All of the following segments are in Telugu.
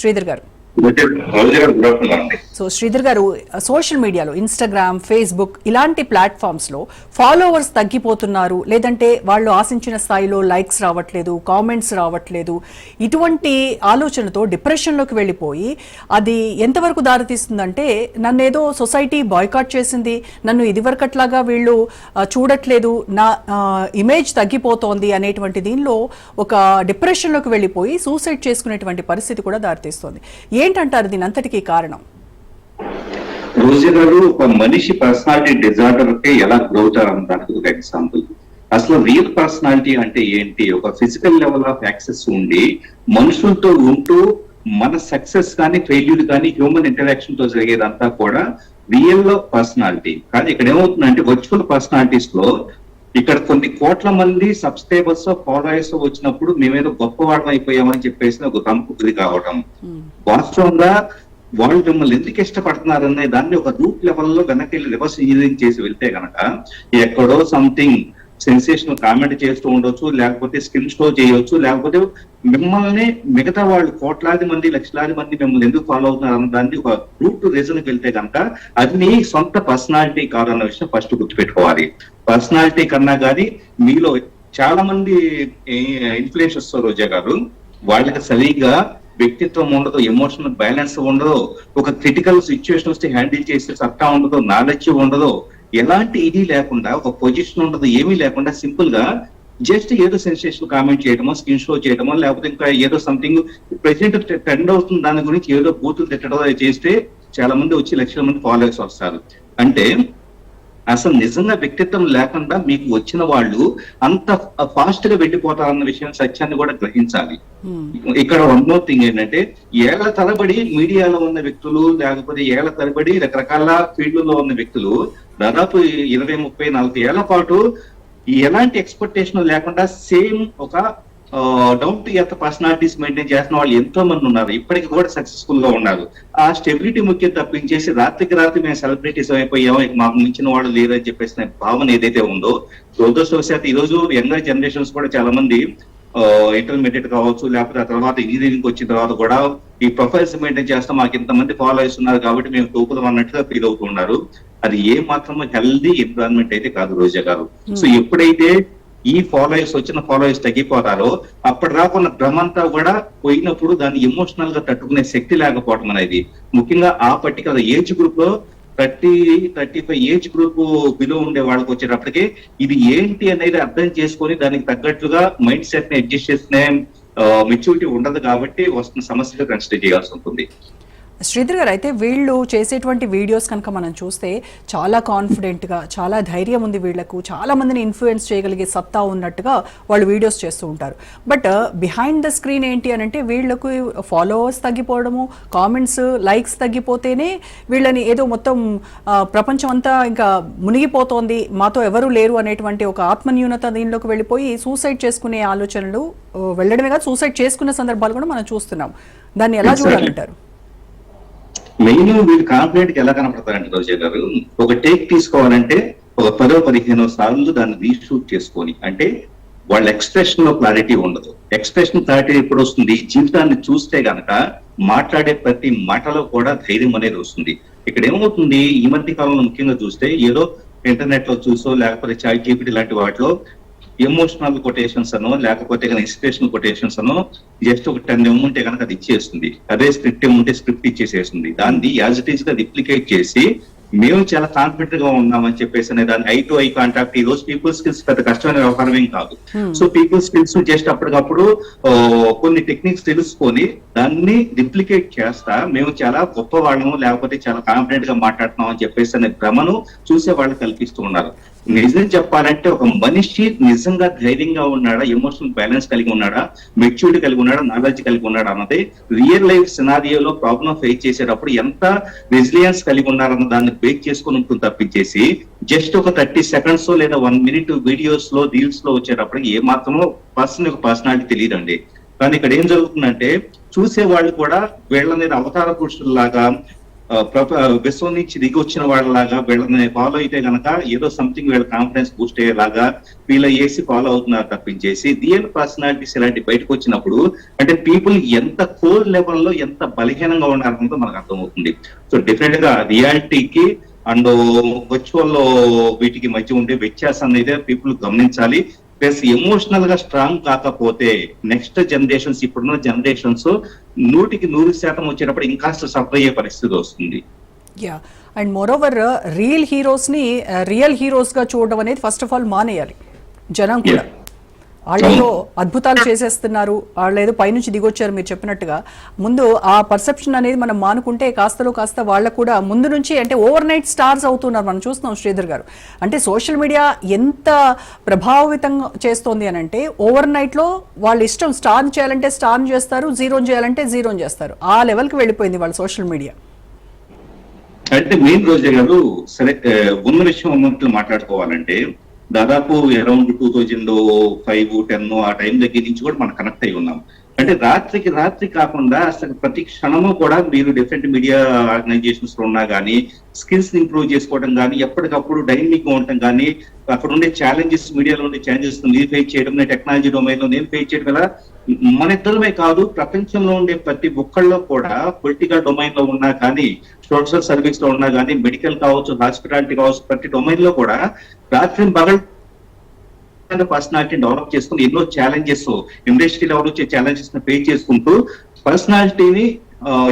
శ్రీధర్ గారు. గారు సో శ్రీధర్ గారు సోషల్ మీడియాలో ఇన్స్టాగ్రామ్ ఫేస్బుక్ ఇలాంటి ప్లాట్ఫామ్స్లో ఫాలోవర్స్ తగ్గిపోతున్నారు. లేదంటే వాళ్ళు ఆశించిన స్థాయిలో లైక్స్ రావట్లేదు కామెంట్స్ రావట్లేదు. ఇటువంటి ఆలోచనతో డిప్రెషన్లోకి వెళ్ళిపోయి అది ఎంతవరకు దారితీస్తుందంటే నన్ను ఏదో సొసైటీ బాయ్కాట్ చేసింది. నన్ను ఇదివరకట్లాగా వీళ్ళు చూడట్లేదు. నా ఇమేజ్ తగ్గిపోతోంది అనేటువంటి దీనిలో ఒక డిప్రెషన్లోకి వెళ్ళిపోయి సూసైడ్ చేసుకునేటువంటి పరిస్థితి కూడా దారితీస్తుంది. ఏంటంటారు దీని అంతటికీ కారణం? రోజు గారు ఒక మనిషి పర్సనాలిటీ డిజార్డర్కి ఎలా గ్రోత్ దానికి ఒక ఎగ్జాంపుల్. అసలు రియల్ పర్సనాలిటీ అంటే ఏంటి? ఒక ఫిజికల్ లెవెల్ ఆఫ్ యాక్సెస్ ఉండి మనుషులతో ఉంటూ మన సక్సెస్ కానీ ఫెయిల్యూర్ కానీ హ్యూమన్ ఇంటరాక్షన్తో జరిగేదంతా కూడా రియల్ పర్సనాలిటీ. కానీ ఇక్కడ ఏమవుతుందంటే వర్చువల్ పర్సనాలిటీస్లో ఇక్కడ కొన్ని కోట్ల మంది సబ్స్క్రైబర్స్ ఫాలోయర్స్ వచ్చినప్పుడు మేమేదో గొప్పవాళ్ళం అయిపోయామని చెప్పేసి ఒక తంపుది కావడం వాస్తవంగా వాళ్ళు మిమ్మల్ని ఎందుకు ఇష్టపడుతున్నారనే దాన్ని ఒక రూట్ లెవెల్లో వెనక్కి రివర్స్ ఇంజనీరింగ్ చేసి వెళ్తే గనక ఎక్కడో సంథింగ్ సెన్సేషన్ కామెంట్ చేస్తూ ఉండొచ్చు లేకపోతే స్కిల్ షో చేయొచ్చు లేకపోతే మిమ్మల్ని మిగతా వాళ్ళు కోట్లాది మంది లక్షలాది మంది మిమ్మల్ని ఎందుకు ఫాలో అవుతున్నారు అన్న దాన్ని ఒక రూట్ రీజన్ వెళ్తే కనుక అది మీ సొంత పర్సనాలిటీ కాదన్న విషయం ఫస్ట్ గుర్తుపెట్టుకోవాలి. పర్సనాలిటీ కన్నా కానీ మీలో చాలా మంది ఇన్ఫ్లుయెన్సర్స్ రోజా గారు వాళ్ళకి సరిగా వ్యక్తిత్వం ఉండదు ఎమోషనల్ బ్యాలెన్స్ ఉండదు ఒక క్రిటికల్ సిచ్యువేషన్ వస్తే హ్యాండిల్ చేసే సత్తా ఉండదు నాలెడ్జ్ ఉండదు ఎలాంటి ఇది లేకుండా ఒక పొజిషన్ ఉండదు ఏమీ లేకుండా సింపుల్గా జస్ట్ ఏదో సెన్సేషన్ కామెంట్ చేయడమో స్క్రీన్ షో చేయడమో లేకపోతే ఇంకా ఏదో సంథింగ్ ప్రెసిడెంట్ ట్రెండ్ అవుతుంది దాని గురించి ఏదో బూతులు తిట్టడం అది చేస్తే చాలా మంది వచ్చి లక్షల మంది ఫాలోవర్స్ వస్తారు. అంటే అసలు నిజంగా వ్యక్తిత్వం లేకుండా మీకు వచ్చిన వాళ్ళు అంత ఫాస్ట్గా వెళ్ళిపోతారన్న విషయం సత్యాన్ని కూడా గ్రహించాలి. ఇక్కడ వన్ మోర్ థింగ్ ఏంటంటే ఏళ్ళ తరబడి మీడియాలో ఉన్న వ్యక్తులు లేకపోతే ఏళ్ళ తరబడి రకరకాల ఫీల్డ్లో ఉన్న వ్యక్తులు దాదాపు ఇరవై ముప్పై నలభై ఏళ్ళ పాటు ఎలాంటి ఎక్స్పెక్టేషన్ లేకుండా సేమ్ ఒక down to earth personalities maintain చేస్తున్న వాళ్ళు ఎంతో మంది ఉన్నారు. ఇప్పటికి కూడా సక్సెస్ఫుల్గా ఉన్నారు. ఆ స్టెబిలిటీ ముఖ్యం తప్పించేసి రాత్రికి రాత్రి మేము సెలబ్రిటీస్ అయిపోయాం ఇక మాకు మించిన వాళ్ళు లేరని చెప్పేసిన భావన ఏదైతే ఉందో దురదృష్టవశాత్తు ఈ రోజు యంగర్ జనరేషన్స్ కూడా చాలా మంది ఇంటర్మీడియట్ కావచ్చు లేకపోతే ఆ తర్వాత ఇంజనీరింగ్ వచ్చిన తర్వాత కూడా ఈ ప్రొఫైల్స్ మెయింటైన్ చేస్తాం మాకు ఇంతమంది ఫాలో ఉన్నారు కాబట్టి మేము తోపుదాం అన్నట్టుగా ఫీల్ అవుతున్నారు అది ఏ మాత్రం హెల్దీ ఎన్విరాన్మెంట్ అయితే కాదు రోజా గారు. సో ఎప్పుడైతే ఈ ఫాలోయర్స్ వచ్చిన ఫాలోయర్స్ తగ్గిపోతారో అప్పటి రాకున్న భ్రమంతా కూడా పోయినప్పుడు దాన్ని ఎమోషనల్గా తట్టుకునే శక్తి లేకపోవడం అనేది. ముఖ్యంగా ఆ పర్టికులర్ ఏజ్ గ్రూప్లో thirty thirty five age group below ఉండే వాళ్ళకి వచ్చేటప్పటికి ఇది ఏంటి అనేది అర్థం చేసుకొని దానికి తగ్గట్టుగా మైండ్ సెట్ని అడ్జస్ట్ చేసుకునే మెచ్యూరిటీ ఉండదు కాబట్టి వస్తున్న సమస్యలు కన్సిడర్ చేయాల్సి ఉంటుంది. శ్రీధర్ గారు అయితే వీళ్ళు చేసేటువంటి వీడియోస్ కనుక మనం చూస్తే చాలా కాన్ఫిడెంట్గా చాలా ధైర్యం ఉంది వీళ్ళకు చాలా మందిని ఇన్ఫ్లుయెన్స్ చేయగలిగే సత్తా ఉన్నట్టుగా వాళ్ళు వీడియోస్ చేస్తూ ఉంటారు. బట్ బిహైండ్ ద స్క్రీన్ ఏంటి అని అంటే వీళ్ళకు ఫాలోవర్స్ తగ్గిపోవడము కామెంట్స్ లైక్స్ తగ్గిపోతేనే వీళ్ళని ఏదో మొత్తం ప్రపంచం అంతా ఇంకా మునిగిపోతోంది మాతో ఎవరు లేరు అనేటువంటి ఒక ఆత్మన్యూనత దీనిలోకి వెళ్ళిపోయి సూసైడ్ చేసుకునే ఆలోచనలు వెళ్ళడమే కాదు సూసైడ్ చేసుకునే సందర్భాలు కూడా మనం చూస్తున్నాం. దాన్ని ఎలా. చూడాలంటారు? మెయిన్ వీళ్ళు కాన్ఫిడెంట్కి ఎలా కనపడతారంటే రోజా గారు? ఒక టేక్ తీసుకోవాలంటే ఒక పదో పదిహేనో సార్లు దాన్ని రీషూట్ చేసుకొని అంటే వాళ్ళ ఎక్స్ప్రెషన్లో క్లారిటీ ఉండదు. ఎక్స్ప్రెషన్ క్లారిటీ ఎప్పుడు వస్తుంది? జీవితాన్ని చూస్తే గనక మాట్లాడే ప్రతి మాటలో కూడా ధైర్యం అనేది వస్తుంది. ఇక్కడ ఏమవుతుంది? ఈ మధ్య కాలంలో ముఖ్యంగా చూస్తే ఏదో ఇంటర్నెట్లో చూసో లేకపోతే చాయ్ జీపీటీ లాంటి వాటిలో ఎమోషనల్ కొటేషన్స్ అనో లేకపోతే ఇన్స్పిరేషనల్ కొటేషన్స్ అనో జస్ట్ ఒక టెన్ ఉంటే కనుక అది ఇచ్చేస్తుంది. అదే స్క్రిప్ట్ ఏముంటే స్క్రిప్ట్ ఇచ్చేసేస్తుంది. దాన్ని యాజ్ ఇట్ ఈస్గా రిప్లికేట్ చేసి మేము చాలా కాన్ఫిడెంట్గా ఉన్నామని చెప్పేసి అనే దాన్ని ఐ టు ఐ కాంటాక్ట్ ఈ రోజు పీపుల్ స్కిల్స్ పెద్ద కష్టమైన వ్యవహారం ఏం కాదు. సో పీపుల్ స్కిల్స్ జస్ట్ అప్పటికప్పుడు కొన్ని టెక్నిక్స్ తెలుసుకొని దాన్ని రిప్లికేట్ చేస్తా మేము చాలా గొప్ప వాళ్ళము లేకపోతే చాలా కాన్ఫిడెంట్గా మాట్లాడుతున్నాం అని చెప్పేసి అనే భ్రమను చూసే వాళ్ళు కల్పిస్తూ ఉన్నారు. నిజం చెప్పాలంటే ఒక మనిషి నిజంగా ధైర్యంగా ఉన్నాడా ఎమోషనల్ బ్యాలెన్స్ కలిగి ఉన్నాడా మెచ్యూరిటీ కలిగి ఉన్నాడా నాలెడ్జ్ కలిగి ఉన్నాడా అన్నది రియల్ లైఫ్ సినారియోలో ప్రాబ్లం ఫేస్ చేసేటప్పుడు ఎంత రెసిలియన్స్ కలిగి ఉన్నారన్న దాన్ని బేక్ చేసుకుని ఉంటుంది తప్పించేసి జస్ట్ ఒక థర్టీ సెకండ్స్ లేదా వన్ మినిట్ వీడియోస్లో రీల్స్లో వచ్చేటప్పటికి ఏ మాత్రమో పర్సన్ యొక్క పర్సనాలిటీ తెలియదండి. కానీ ఇక్కడ ఏం జరుగుతుందంటే చూసే వాళ్ళు కూడా వీళ్ళ మీద అవతార పురుషుల్లాగా లాగా విశ్వం నుంచి దిగి వచ్చిన వాళ్ళలాగా వీళ్ళని ఫాలో అయితే గనక ఏదో సంథింగ్ వీళ్ళ కాన్ఫిడెన్స్ బూస్ట్ అయ్యేలాగా వీళ్ళ వేసి ఫాలో అవుతున్నారు తప్పించేసి రియల్ పర్సనాలిటీస్ ఇలాంటి బయటకు వచ్చినప్పుడు అంటే పీపుల్ ఎంత కోర్ లెవెల్లో ఎంత బలహీనంగా ఉన్నారన్నదో మనకు అర్థమవుతుంది. సో డిఫరెంట్గా రియాలిటీకి అండ్ వర్చువల్ వీటికి మధ్య ఉండే వ్యత్యాసం అనేది పీపుల్ గమనించాలి. ప్లస్ ఎమోషనల్గా స్ట్రాంగ్ కాకపోతే నెక్స్ట్ జనరేషన్స్ ఇప్పుడున్న జనరేషన్స్ నూటికి నూరు శాతం వచ్చేటప్పుడు ఇంకాస్త సఫర్ అయ్యే పరిస్థితి వస్తుంది. యా అండ్ మోరోవర్ రియల్ హీరోస్ని రియల్ హీరోస్గా చూడడం అనేది ఫస్ట్ ఆఫ్ ఆల్ మానేయాలి. జనం కూడా. వాళ్ళేదో అద్భుతాలు చేసేస్తున్నారు వాళ్ళు ఏదో పైనుంచి దిగొచ్చారు మీరు చెప్పినట్టుగా. ముందు ఆ పర్సెప్షన్ అనేది మనం మానుకుంటే కాస్తలో కాస్త వాళ్ళకు కూడా ముందు నుంచి అంటే ఓవర్ నైట్ స్టార్స్ అవుతున్నారు మనం చూస్తున్నాం శ్రీధర్ గారు. అంటే సోషల్ మీడియా ఎంత ప్రభావితంగా చేస్తోంది అని అంటే ఓవర్ నైట్లో వాళ్ళ ఇష్టం స్టార్ చేయాలంటే స్టార్ చేస్తారు జీరో చేయాలంటే జీరో చేస్తారు. ఆ లెవెల్కి వెళ్ళిపోయింది వాళ్ళ సోషల్ మీడియా. అంటే మెయిన్ రోజే గారు సరే ఉన్న విషయం ఉన్నట్లు మాట్లాడుకోవాలంటే దాదాపు around two thousand five ten ఆ టైం దగ్గర నుంచి కూడా మనం కనెక్ట్ అయి ఉన్నాం. అంటే రాత్రికి రాత్రి కాకుండా అసలు ప్రతి క్షణము కూడా మీరు డిఫరెంట్ మీడియా ఆర్గనైజేషన్స్లో ఉన్నా కానీ స్కిల్స్ ఇంప్రూవ్ చేసుకోవడం కానీ ఎప్పటికప్పుడు డైనమిక్ ఉండటం కానీ అక్కడ ఉండే ఛాలెంజెస్ మీడియాలో ఉండే ఛాలెంజెస్ మీరు ఫేస్ చేయడం టెక్నాలజీ డొమైన్లో నేను ఫేస్ చేయడం వల్ల మన ఇద్దరమే కాదు ప్రపంచంలో ఉండే ప్రతి ఒక్కళ్ళలో కూడా పొలిటికల్ డొమైన్లో ఉన్నా కానీ సోషల్ సర్వీస్లో ఉన్నా కానీ మెడికల్ కావచ్చు హాస్పిటాలిటీ కావచ్చు ప్రతి డొమైన్లో కూడా రాత్రి పగలు పర్సనాలిటీ డెవలప్ చేసుకుని ఎన్నో ఛాలెంజెస్ ఇండస్ట్రీ లెవెల్ వచ్చే ఛాలెంజెస్ని ఫేస్ చేసుకుంటూ పర్సనాలిటీని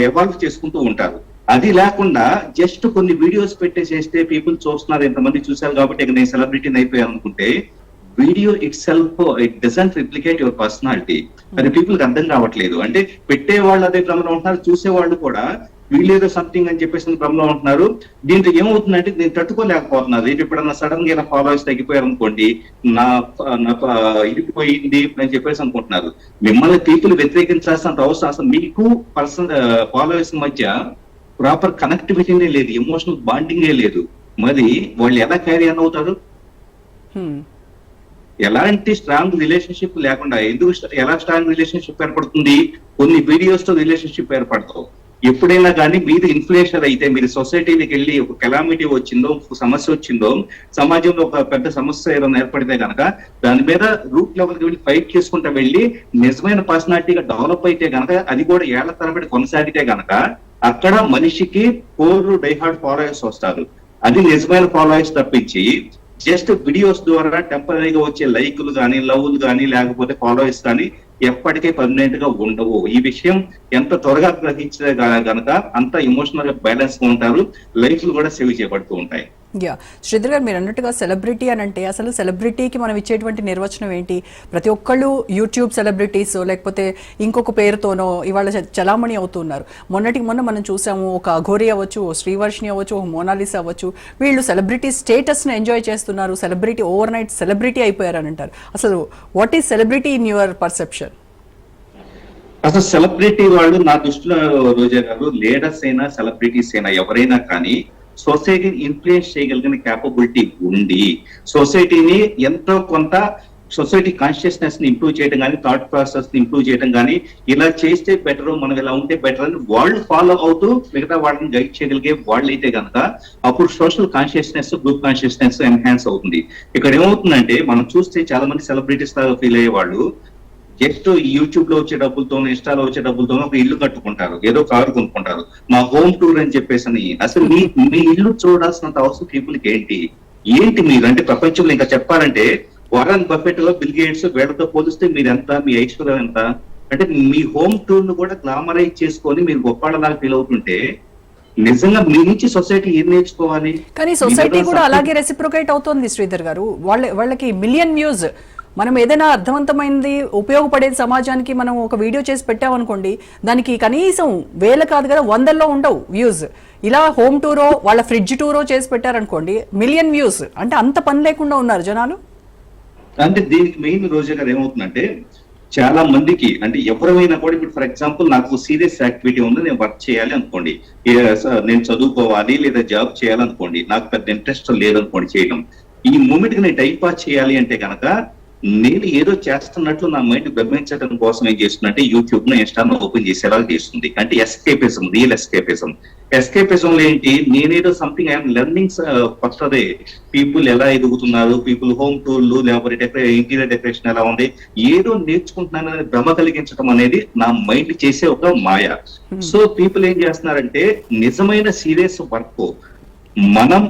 ఎవాల్వ్ చేసుకుంటూ ఉంటారు. అది లేకుండా జస్ట్ కొన్ని వీడియోస్ పెట్టేసేస్తే పీపుల్ చూస్తున్నారు ఎంతమంది చూశారు కాబట్టి ఇక నేను సెలబ్రిటీని అయిపోయాను అనుకుంటే video itself it doesn't replicate your personality అది పీపుల్కి అర్థం కావట్లేదు. అంటే పెట్టే వాళ్ళు అదే భ్రమలో ఉంటున్నారు చూసే వాళ్ళు కూడా వీళ్ళేదో సంథింగ్ అని చెప్పేసి భ్రమలో ఉంటున్నారు. దీంతో ఏమవుతుందంటే నేను తట్టుకోలేకపోతున్నారు. ఇది ఎప్పుడన్నా సడన్గా ఇలా ఫాలోవర్స్ తగ్గిపోయారు అనుకోండి నా నా ఇరిగిపోయింది అని చెప్పేసి అనుకుంటున్నారు. మిమ్మల్ని పీపుల్ వ్యతిరేకించాల్సినంత అవసరం అసలు మీకు పర్సన్ ఫాలోవర్స్ మధ్య ప్రాపర్ కనెక్టివిటీనే లేదు ఎమోషనల్ బాండింగే లేదు. మరి వాళ్ళు ఎలా క్యారీ అన్ అవుతారు. ఎలాంటి స్ట్రాంగ్ రిలేషన్షిప్ లేకుండా ఎందుకు ఎలా స్ట్రాంగ్ రిలేషన్షిప్ ఏర్పడుతుంది? కొన్ని వీడియోస్తో రిలేషన్షిప్ ఏర్పడతావు. ఎప్పుడైనా కానీ మీరు ఇన్ఫ్లేషన్ అయితే మీరు సొసైటీకి వెళ్ళి ఒక కెలామిటీ వచ్చిందో ఒక సమస్య వచ్చిందో సమాజంలో ఒక పెద్ద సమస్య ఏదైనా ఏర్పడితే గనక దాని మీద రూట్ లెవెల్కి వెళ్ళి ఫైట్ చేసుకుంటూ వెళ్ళి నిజమైన పర్సనాలిటీగా డెవలప్ అయితే గనక అది కూడా ఏళ్ళ తరబడి కొనసాగితే గనక అక్కడ మనిషికి కోర్ డైహార్డ్ ఫాలోయర్స్ వస్తారు. అది నిజమైన ఫాలోయర్స్ తప్పించి జస్ట్ వీడియోస్ ద్వారా టెంపరీగా వచ్చే లైకులు కానీ లవ్లు కానీ లేకపోతే ఫాలోయర్స్ కానీ ఎప్పటికీ పర్మనెంట్గా ఉండవు. ఈ విషయం ఎంత త్వరగా గ్రహించే గనక అంత ఎమోషనల్గా బ్యాలెన్స్గా ఉంటారు లైఫ్లు కూడా సేవ్ చేయబడుతూ ఉంటాయి. యా. శ్రీధర్ గారు మీరు అన్నట్టుగా సెలబ్రిటీ అని అంటే అసలు సెలబ్రిటీకి మనం ఇచ్చేటువంటి నిర్వచనం ఏంటి? ప్రతి ఒక్కళ్ళు యూట్యూబ్ సెలబ్రిటీస్ లేకపోతే ఇంకొక పేరుతోనో ఇవాళ చలామణి అవుతున్నారు మొన్నటికి మొన్న మనం చూసాము ఒక అఘోరి అవ్వచ్చు ఓ శ్రీవర్షిణి అవ్వచ్చు ఒక మోనాలిస్ అవ్వచ్చు. వీళ్ళు సెలబ్రిటీ స్టేటస్ని ఎంజాయ్ చేస్తున్నారు సెలబ్రిటీ ఓవర్ నైట్ సెలబ్రిటీ అయిపోయారని అంటారు. అసలు what is celebrity in your perception అసలు సెలబ్రిటీ వాళ్ళు నా దృష్టిలో రోజా గారు లీడర్స్ అయినా సెలబ్రిటీస్ అయినా ఎవరైనా కానీ సొసైటీని ఇన్ఫ్లుయెన్స్ చేయగలిగిన క్యాపబిలిటీ ఉండి సొసైటీని ఎంతో కొంత సొసైటీ కాన్షియస్నెస్ని ఇంప్రూవ్ చేయడం కానీ థాట్ ప్రాసెస్ని ఇంప్రూవ్ చేయడం కానీ ఇలా చేస్తే బెటర్ మనం ఇలా ఉంటే బెటర్ అని వాళ్ళు ఫాలో అవుతూ మిగతా వాళ్ళని గైడ్ చేయగలిగే వాళ్ళు అయితే కనుక అప్పుడు social consciousness group consciousness enhance అవుతుంది. ఇక్కడ ఏమవుతుందంటే మనం చూస్తే చాలా మంది సెలబ్రిటీస్ లాగా ఫీల్ అయ్యే వాళ్ళు జస్ట్ యూట్యూబ్లో వచ్చే డబ్బులతో ఇన్స్టాలో వచ్చే డబ్బులతో ఒక ఇల్లు కట్టుకుంటారు. ఏదో కారు కొనుక్కుంటారు. మా హోమ్ టూర్ అని చెప్పేసి అని అసలు మీ మీ ఇల్లు చూడాల్సినంత అవసరం పీపుల్కి ఏంటి? ఏంటి మీరు? అంటే ప్రపంచంలో ఇంకా చెప్పాలంటే వారన్ బఫెట్ బిల్ గేట్స్ వీళ్ళతో పోలిస్తే మీరు ఎంత మీ ఐశ్వర్యం ఎంత? అంటే మీ హోమ్ టూర్ను కూడా గ్లామరైజ్ చేసుకొని మీరు గొప్పలాగా ఫీల్ అవుతుంటే నిజంగా మీ నుంచి సొసైటీ ఏం నేర్చుకోవాలి? కానీ సొసైటీ కూడా అలాగే రెసిప్రొకేట్ అవుతోంది శ్రీధర్ గారు. వాళ్ళ వాళ్ళకి మిలియన్ వ్యూస్ మనం ఏదైనా అర్థవంతమైనది ఉపయోగపడేది సమాజానికి మనం ఒక వీడియో చేసి పెట్టామనుకోండి దానికి కనీసం వేల కాదు కదా వందల్లో ఉండవు వ్యూస్. ఇలా హోమ్ టూరో వాళ్ళ ఫ్రిడ్జ్ టూరో చేసి పెట్టారనుకోండి మిలియన్ వ్యూస్. అంటే అంత పని లేకుండా ఉన్నారు జనాలు? అంటే దీనికి మెయిన్ రోజు గారు ఏమవుతుందంటే చాలా మందికి అంటే ఎవరైనా కూడా ఇప్పుడు ఫర్ ఎగ్జాంపుల్ నాకు సీరియస్ యాక్టివిటీ ఉంది నేను వర్క్ చేయాలి అనుకోండి. నేను చదువుకోవాలి లేదా జాబ్ చేయాలనుకోండి నాకు పెద్ద ఇంట్రెస్ట్ లేదనుకోండి చేయడం ఈ మూమెంట్కి నేను టైం పాస్ చేయాలి అంటే కనుక నేను ఏదో చేస్తున్నట్లు నా మైండ్ భ్రమించడం కోసం ఏం చేస్తుందంటే యూట్యూబ్ను ఇన్స్టాను ఓపెన్ చేసేలా చేస్తుంది? అంటే ఎస్కేపిజం రియల్ ఎస్కేపిజం ఎస్కేపిజం లో ఏంటి? నేనేదో సంథింగ్ ఐఎమ్ లెర్నింగ్ కొత్తదే పీపుల్ ఎలా ఎదుగుతున్నారు పీపుల్ హోమ్ టూల్ లేకపోతే ఇంటీరియర్ డెకరేషన్ ఎలా ఉంది ఏదో నేర్చుకుంటున్నానని భ్రమ కలిగించడం అనేది నా మైండ్ చేసే ఒక మాయ. సో పీపుల్ ఏం చేస్తున్నారంటే నిజమైన సీరియస్ వర్క్ మనం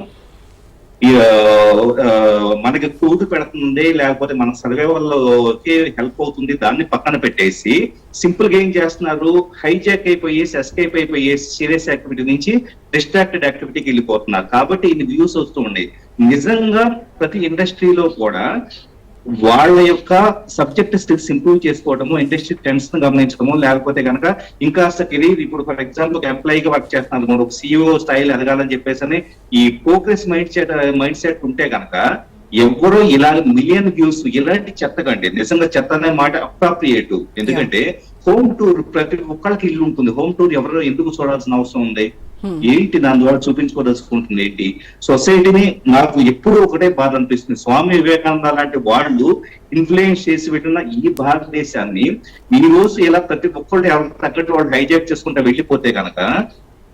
మనకి కూడు పెడుతుంది లేకపోతే మన సర్వైవల్కి హెల్ప్ అవుతుంది దాన్ని పక్కన పెట్టేసి సింపుల్గా ఏం చేస్తున్నారు? హైజాక్ అయిపోయేసి ఎస్కేప్ అయిపోయేసి సీరియస్ యాక్టివిటీ నుంచి డిస్ట్రాక్టెడ్ యాక్టివిటీకి వెళ్ళిపోతున్నారు. కాబట్టి ఇన్ని వ్యూస్ వస్తూ ఉన్నాయి. నిజంగా ప్రతి ఇండస్ట్రీలో కూడా వాళ్ళ యొక్క సబ్జెక్ట్ స్కిల్స్ ఇంప్రూవ్ చేసుకోవడము ఇండస్ట్రీ ట్రెండ్స్ను గమనించడము లేకపోతే కనుక ఇంకా కెరీర్ ఇప్పుడు ఫర్ ఎగ్జాంపుల్ ఒక ఎంప్లాయీ గా వర్క్ చేస్తున్నారు మనం ఒక సిఇఓ స్టైల్ ఎదగాలని చెప్పేసి అని ఈ progress mind set mind set ఉంటే కనుక ఎవరో ఇలా మిలియన్ వ్యూస్ ఇలాంటి చెత్తకండి నిజంగా చెత్త అనే మాట అప్రాప్రియేట్ ఎందుకంటే హోమ్ టూర్ ప్రతి ఒక్కరికి ఇల్లు ఉంటుంది. హోమ్ టూర్ ఎవరో ఎందుకు చూడాల్సిన అవసరం ఉంది? ఏంటి దాని ద్వారా చూపించుకోదలుచుకుంటుంది ఏంటి? సొసైటీని నాకు ఎప్పుడు ఒకటే బాధ అనిపిస్తుంది. స్వామి వివేకానంద లాంటి వాళ్ళు ఇన్ఫ్లుయెన్స్ చేసి పెట్టిన ఈ భారతదేశాన్ని ఈ రోజు ఇలా ప్రతి ఒక్కళ్ళు ఎవరికి తగ్గట్టు వాళ్ళు హైజాక్ చేసుకుంటూ వెళ్ళిపోతే కనుక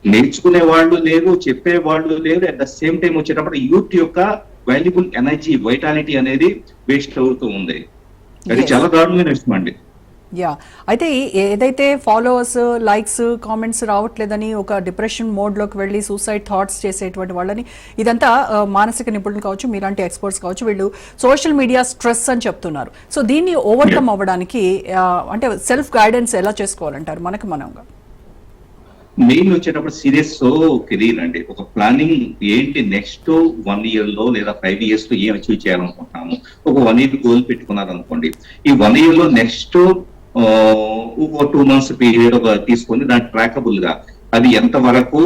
నేర్చుకునే వాళ్ళు లేరు చెప్పే వాళ్ళు లేరు. అట్ ద సేమ్ టైం వచ్చేటప్పుడు యూత్ యొక్క వాల్యుబుల్ ఎనర్జీ వైటాలిటీ అనేది వేస్ట్ అవుతూ ఉంది. అది. చాలా దారుణమైన విషయం అండి యా అయితే ఏదైతే ఫాలోవర్స్ లైక్స్ కామెంట్స్ రావట్లేదని ఒక డిప్రెషన్ మోడ్లోకి వెళ్ళి సూసైడ్ థాట్స్ చేసేటువంటి వాళ్ళని ఇదంతా మానసిక నిపుణులు కావచ్చు మీలాంటి ఎక్స్పర్ట్స్ కావచ్చు వీళ్ళు సోషల్ మీడియా స్ట్రెస్ అని చెప్తున్నారు. సో దీన్ని ఓవర్కమ్ అవ్వడానికి అంటే సెల్ఫ్ గైడెన్స్ ఎలా చేసుకోవాలంటారు మనకు మనంగా? మెయిన్ వచ్చేటప్పుడు సీరియస్ కెరీర్ అండి. ఒక ప్లానింగ్ ఏంటి నెక్స్ట్ వన్ ఇయర్లో లేదా ఫైవ్ ఇయర్స్లో ఏం అచీవ్ చేయాలనుకుంటున్నాము? ఒక వన్ ఇయర్ గోల్ పెట్టుకున్నారు అనుకోండి ఈ వన్ ఇయర్లో నెక్స్ట్ ఒక టూ మంత్స్ పీరియడ్ ఒక తీసుకొని దాని ట్రాకబుల్గా. అది ఎంత వరకు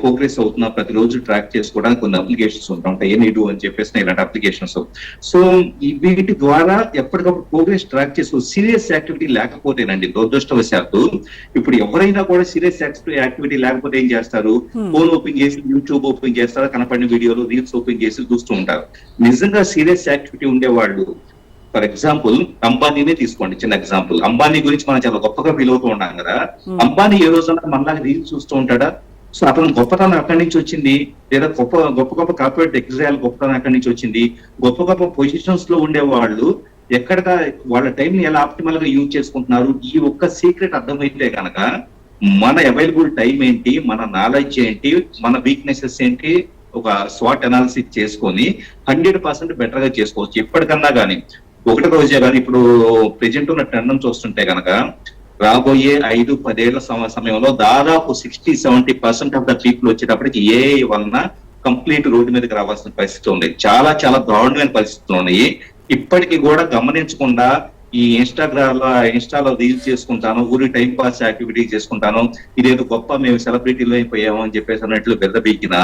ప్రోగ్రెస్ అవుతున్నా ప్రతిరోజు ట్రాక్ చేసుకోవడానికి కొన్ని అప్లికేషన్స్ ఉంటాయి. ఎనీడు అని చెప్పేసి ఇలాంటి అప్లికేషన్స్ సో వీటి ద్వారా ఎప్పటికప్పుడు ప్రోగ్రెస్ ట్రాక్ చేసుకో సీరియస్ యాక్టివిటీ లేకపోతేనండి దురదృష్టవశాత్తు ఇప్పుడు ఎవరైనా కూడా సీరియస్ యాక్టివిటీ లేకపోతే ఏం చేస్తారు? ఫోన్ ఓపెన్ చేసి యూట్యూబ్ ఓపెన్ చేస్తారు? కనపడిన వీడియోలు రీల్స్ ఓపెన్ చేసి చూస్తూ ఉంటారు. నిజంగా సీరియస్ యాక్టివిటీ ఉండేవాళ్ళు ఫర్ ఎగ్జాంపుల్ అంబానీనే తీసుకోండి చిన్న ఎగ్జాంపుల్. అంబానీ గురించి మనం చాలా గొప్పగా ఫీల్ అవుతూ ఉన్నాం కదా. అంబానీ ఏ రోజున మనలాగా రీల్స్ చూస్తూ ఉంటాడా? సో అతను గొప్పతనం ఎక్కడి నుంచి వచ్చింది లేదా గొప్ప గొప్ప గొప్ప కార్పొరేట్ ఎగ్జాల్ గొప్పతనం ఎక్కడి నుంచి వచ్చింది గొప్ప గొప్ప పొజిషన్స్లో ఉండే వాళ్ళు ఎక్కడ వాళ్ళ టైం ని ఎలా ఆప్టిమల్గా యూజ్ చేసుకుంటున్నారు? ఈ ఒక్క సీక్రెట్ అర్థమైతే కనుక మన అవైలబుల్ టైం ఏంటి మన నాలెడ్జ్ ఏంటి మన వీక్నెసెస్ ఏంటి ఒక స్వాట్ అనాలిసిస్ చేసుకొని హండ్రెడ్ పర్సెంట్ బెటర్గా చేసుకోవచ్చు. ఎప్పటికన్నా కానీ ఒకటి రోజే కానీ ఇప్పుడు ప్రెజెంట్ ఉన్న ట్రెండ్ చూస్తుంటే కనుక రాబోయే ఐదు పదేళ్ళ సమ- సమయంలో దాదాపు sixty seventy percent of the people వచ్చేటప్పటికి ఏ వలన కంప్లీట్ రోడ్డు మీదకి రావాల్సిన పరిస్థితి ఉంది. చాలా చాలా దారుణమైన పరిస్థితులు ఉన్నాయి. ఇప్పటికీ కూడా గమనించకుండా ఈ ఇన్స్టాగ్రామ్లో ఇన్స్టాలో రీల్స్ చేసుకుంటాను ఊరి టైం పాస్ యాక్టివిటీ చేసుకుంటాను ఇదేదో గొప్ప మేము సెలబ్రిటీలు అయిపోయాము అని చెప్పేసి అన్నట్లు పెద్ద బీకిన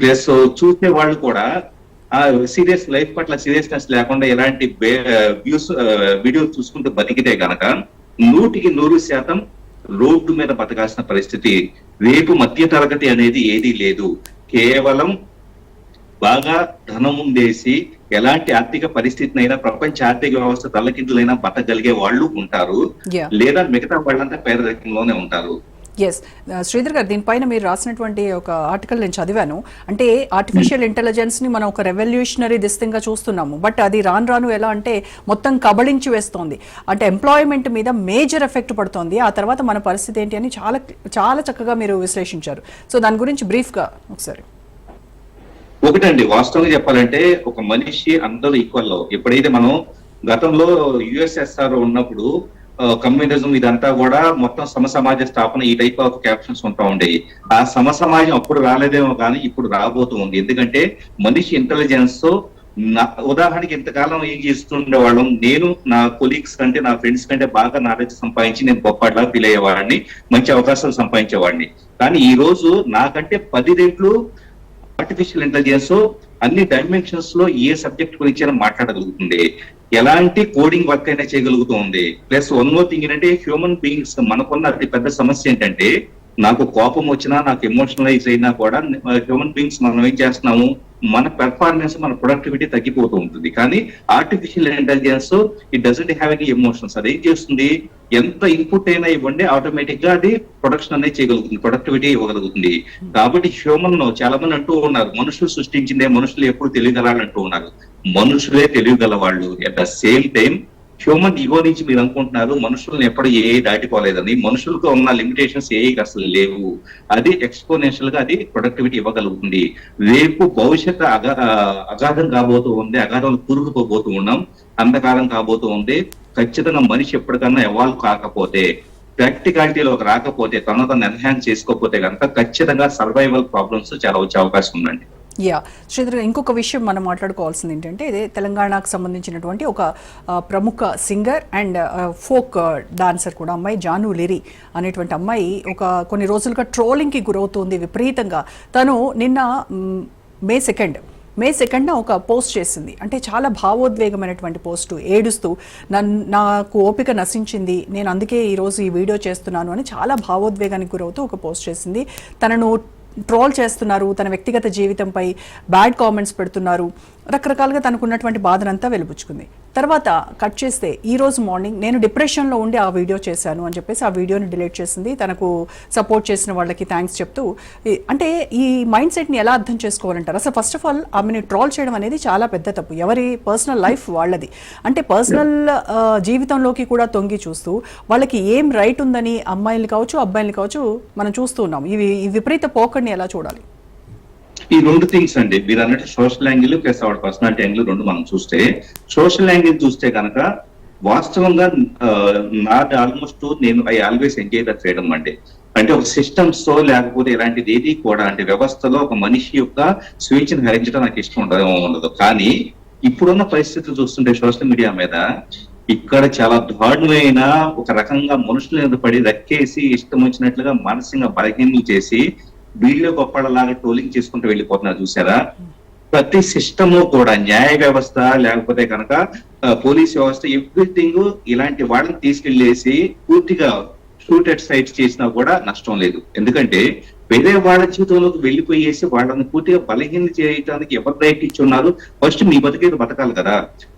ప్లస్ చూసే వాళ్ళు కూడా ఆ సీరియస్ లైఫ్ పట్ల సీరియస్నెస్ లేకుండా ఎలాంటి వ్యూస్ వీడియో చూసుకుంటూ బతికితే గనక నూటికి నూరు శాతం రోడ్డు మీద బతకాల్సిన పరిస్థితి రేపు మధ్య తరగతి అనేది ఏదీ లేదు. కేవలం బాగా ధనం ఉందేసి ఎలాంటి ఆర్థిక పరిస్థితినైనా ప్రపంచ ఆర్థిక వ్యవస్థ తల్లకిందులైనా బతకగలిగే వాళ్ళు ఉంటారు. లేదా మిగతా వాళ్ళంతా పేదరికంలోనే ఉంటారు. ఎస్ శ్రీధర్ గారు దీనిపైన మీరు రాసినటువంటి ఒక ఆర్టికల్ నేను చదివాను. అంటే ఆర్టిఫిషియల్ ఇంటెలిజెన్స్ని మనం ఒక రెవల్యూషనరీ దిస్తింగా చూస్తున్నాము. బట్ అది రాను రాను ఎలా అంటే మొత్తం కబళించి వేస్తోంది. అంటే ఎంప్లాయ్మెంట్ మీద మేజర్ ఎఫెక్ట్ పడుతోంది. ఆ తర్వాత మన పరిస్థితి ఏంటి అని చాలా చాలా చక్కగా మీరు విశ్లేషించారు. సో దాని గురించి brief గా ఒకసారి. ఒకటండి వాస్తవంగా చెప్పాలంటే ఒక మనిషి అందరూ ఈక్వల్ ఎప్పుడైతే మనం గతంలో యుఎస్ఎస్ఆర్ ఉన్నప్పుడు కమ్యూనిజం ఇదంతా కూడా మొత్తం సమసమాజ స్థాపన ఈ టైప్ ఆఫ్ క్యాప్షన్స్ ఉంటా ఉండేవి. ఆ సమసమాజం అప్పుడు రాలేదేమో కానీ ఇప్పుడు రాబోతూ ఉంది. ఎందుకంటే మనిషి ఇంటెలిజెన్స్ ఉదాహరణకి ఇంతకాలం ఏం చేస్తుండే వాళ్ళం? నేను నా కొలీగ్స్ కంటే నా ఫ్రెండ్స్ కంటే బాగా నాలెడ్జ్ సంపాదించి నేను గొప్పలా ఫీల్ అయ్యేవాడిని మంచి అవకాశాలు సంపాదించేవాడిని. కానీ ఈ రోజు నాకంటే పది రెట్లు ఆర్టిఫిషియల్ ఇంటెలిజెన్స్ అన్ని డైమెన్షన్స్లో ఏ సబ్జెక్ట్ గురించి అయినా మాట్లాడగలుగుతుంది. ఎలాంటి కోడింగ్ వర్క్ అయినా చేయగలుగుతుంది. ప్లస్ వన్ మోర్ థింగ్ ఏంటంటే హ్యూమన్ బీయింగ్స్ మనకున్న అతి పెద్ద సమస్య ఏంటంటే నాకు కోపం వచ్చినా నాకు ఎమోషనలైజ్ అయినా కూడా హ్యూమన్ బీయింగ్స్ మనం ఏం చేస్తున్నాము? మన పెర్ఫార్మెన్స్ మన ప్రొడక్టివిటీ తగ్గిపోతూ ఉంటుంది. కానీ artificial intelligence it doesn't have any emotions అది ఏం చేస్తుంది? ఎంత ఇన్పుట్ అయినా ఇవ్వండి ఆటోమేటిక్గా అది ప్రొడక్షన్ అనేది చేయగలుగుతుంది ప్రొడక్టివిటీ ఇవ్వగలుగుతుంది. కాబట్టి హ్యూమన్ చాలా మంది అంటూ ఉన్నారు మనుషులు సృష్టించిందే మనుషులు ఎప్పుడు తెలియగలాలంటూ ఉన్నారు. మనుషులే తెలియగల వాళ్ళు at the same time human ego నుంచి మీరు అనుకుంటున్నారు మనుషులను ఎప్పుడు ఏ దాటిపోలేదని మనుషులకు ఉన్న లిమిటేషన్స్ ఏ అసలు లేవు. అది ఎక్స్పోనెన్షియల్గా అది ప్రొడక్టివిటీ ఇవ్వగలుగుతుంది. రేపు భవిష్యత్ అగా అగాధం కాబోతూ ఉంది అగాధంలో కూరుకుపోబోతూ ఉన్నాం అంధకారం కాబోతూ ఉంది. ఖచ్చితంగా మనిషి ఎప్పటికన్నా ఎవాల్వ్ కాకపోతే ప్రాక్టికాలిటీలోకి రాకపోతే తను తను ఎన్హాన్స్ చేసుకోకపోతే కనుక ఖచ్చితంగా సర్వైవల్ ప్రాబ్లమ్స్ చాలా వచ్చే అవకాశం ఉందండి. యా శ్రీధర్ ఇంకొక విషయం మనం మాట్లాడుకోవాల్సింది ఏంటంటే ఇదే తెలంగాణకు సంబంధించినటువంటి ఒక ప్రముఖ సింగర్ అండ్ ఫోక్ డాన్సర్ కూడా అమ్మాయి జాను లిరి అనేటువంటి అమ్మాయి ఒక కొన్ని రోజులుగా ట్రోలింగ్కి గురవుతుంది విపరీతంగా. తను నిన్న మే సెకండ్ మే సెకండ్న ఒక పోస్ట్ చేసింది. అంటే చాలా భావోద్వేగమైనటువంటి పోస్టు. ఏడుస్తూ నన్ను నాకు ఓపిక నశించింది. నేను అందుకే ఈరోజు ఈ వీడియో చేస్తున్నాను అని చాలా భావోద్వేగానికి గురవుతూ ఒక పోస్ట్ చేసింది. తనను ట్రోల్ చేస్తున్నారు తన వ్యక్తిగత జీవితంపై బ్యాడ్ కామెంట్స్ పెడుతున్నారు. రకరకాలుగా తనకున్నటువంటి బాధనంతా వెలుబుచ్చుకుంది. తర్వాత కట్ చేస్తే ఈ రోజు మార్నింగ్ నేను డిప్రెషన్లో ఉండి ఆ వీడియో చేశాను అని చెప్పేసి ఆ వీడియోని డిలీట్ చేసింది. తనకు సపోర్ట్ చేసిన వాళ్ళకి థ్యాంక్స్ చెప్తూ అంటే ఈ మైండ్ సెట్ని ఎలా అర్థం చేసుకోవాలంటారు? అసలు ఫస్ట్ ఆఫ్ ఆల్ ఆమెని ట్రోల్ చేయడం అనేది చాలా పెద్ద తప్పు. ఎవరి పర్సనల్ లైఫ్ వాళ్ళది. అంటే పర్సనల్ జీవితంలోకి కూడా తొంగి చూస్తూ వాళ్ళకి ఏం రైట్ ఉందని అమ్మాయిలు కావచ్చు అబ్బాయిలు కావచ్చు మనం చూస్తూ ఉన్నాం. ఇవి ఈ విపరీత పోకడిని ఎలా చూడాలి? ఈ రెండు థింగ్స్ అండి. మీరు అన్నట్టు social angle plus our personality angle రెండు మనం చూస్తే సోషల్ యాంగిల్ చూస్తే కనుక వాస్తవంగా నాట్ ఆల్మోస్ట్ నేను I always enjoy the freedom అండి. అంటే ఒక సిస్టమ్స్తో లేకపోతే ఇలాంటిది ఏది కూడా అంటే వ్యవస్థలో ఒక మనిషి యొక్క స్వేచ్ఛను హరించడం నాకు ఇష్టం ఉండదు ఉండదు. కానీ ఇప్పుడున్న పరిస్థితులు చూస్తుంటే సోషల్ మీడియా మీద ఇక్కడ చాలా దారుణమైన ఒక రకంగా మనుషుల మీద పడి రక్కేసి ఇష్టం వచ్చినట్లుగా మానసికంగా బలహీనలు చేసి వీళ్ళు గొప్పలాగా ట్రోలింగ్ చేసుకుంటూ వెళ్ళిపోతున్నారు చూసారా ప్రతి సిస్టము కూడా న్యాయ వ్యవస్థ లేకపోతే కనుక పోలీస్ వ్యవస్థ ఎవ్రీథింగ్ ఇలాంటి వాళ్ళని తీసుకెళ్ళేసి పూర్తిగా షూటెడ్ సైట్స్ చేసినా కూడా నష్టం లేదు. ఎందుకంటే వేరే వాళ్ళ జీవితంలోకి వెళ్ళిపోయేసి వాళ్ళని పూర్తిగా బలహీన చేయడానికి ఎవరు రైట్ ఉన్నారు ఫస్ట్ మీ బతికేది బతకాలి కదా.